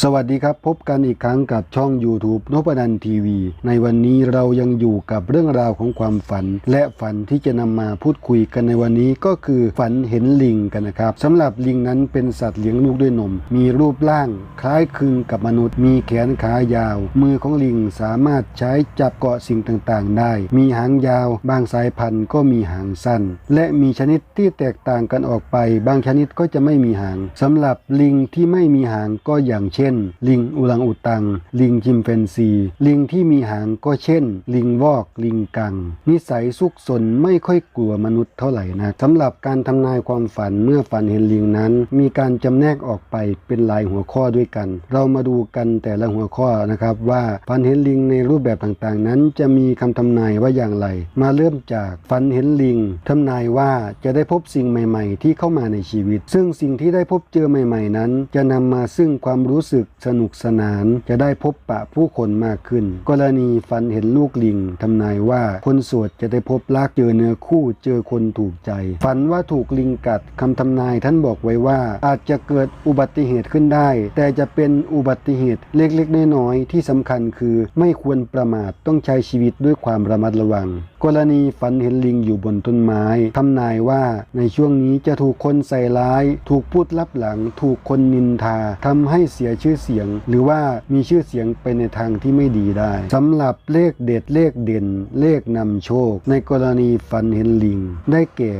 สวัสดีครับ พบกันอีกครั้งกับช่อง YouTube นพนันทีวี ในวันนี้เรายังอยู่กับเรื่องราวของความฝัน และฝันที่จะนำมาพูดคุยกันในวันนี้ก็คือฝันเห็นลิงกันนะครับสำหรับลิงนั้นเป็นสัตว์เลี้ยงลูกด้วยนม มีรูปร่าง คล้ายคลึงกับมนุษย์ มีแขนขายาว มือของลิงสามารถใช้จับเกาะสิ่งต่างๆ ได้ มีหางยาว บางสายพันธุ์ก็มีหางสั้น และมีชนิดที่แตกต่างกันออกไป บางชนิดก็จะไม่มีหางสำหรับลิงที่ไม่มีหางก็อย่างเช่นลิงอุลังอุตัง ลิงจิมเฟนซี ลิงที่มีหางก็เช่น ลิงวอก ลิงกัง นิสัยซุกซนไม่ค่อยกลัวมนุษย์เท่าไหร่นะสำหรับการทำนายความฝันเมื่อฝันเห็นลิงนั้น มีการจำแนกออกไปเป็นหลายหัวข้อด้วยกัน เรามาดูกันแต่ละหัวข้อนะครับว่าฝันเห็นลิงในรูปแบบต่างๆ นั้นจะมีคำทำนายว่าอย่างไร มาเริ่มจากฝันเห็นลิงทำนายว่าจะได้พบสิ่งใหม่ ๆ ที่เข้ามาในชีวิต ซึ่งสิ่งที่ได้พบเจอใหม่ ๆ นั้น จะนำมาซึ่งความรู้สึกสนุกสนาน จะได้พบปะผู้คนมากขึ้น กรณีฝันเห็นลูกลิงทำนายว่าคนโสวดจะได้พบรักเจอเนื้อคู่เจอคนถูกใจ ฝันว่าถูกลิงกัดคำทำนายท่านบอกไว้ว่า อาจจะเกิดอุบัติเหตุขึ้นได้ แต่จะเป็นอุบัติเหตุเล็กๆน้อยๆที่สำคัญคือไม่ควรประมาทต้องใช้ชีวิตด้วยความระมัดระวัง กรณีฝันเห็นลิงอยู่บนต้นไม้ทำนายว่าในช่วงนี้จะถูกคนใส่ร้าย ถูกพูดลับหลัง ถูกคนนินทาทำให้เสียชื่อเสียง หรือว่ามีชื่อเสียงไปในทางที่ไม่ดีได้สำหรับเลขเด็ดเลขเด่น เลขนำโชค ในกรณีฟันเห็นลิง ได้แก่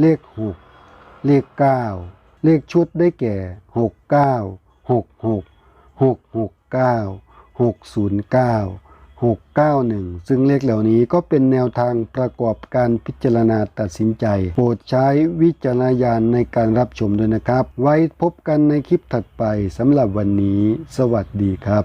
เลข 6 เลข 9 เลขชุดได้แก่ 69 66 669 609 691 ซึ่งเลขเหล่านี้ก็เป็นแนวทางประกอบการพิจารณาตัดสินใจ โปรดใช้วิจารณญาณในการรับชมด้วยนะครับ ไว้พบกันในคลิปถัดไปสำหรับวันนี้ สวัสดีครับ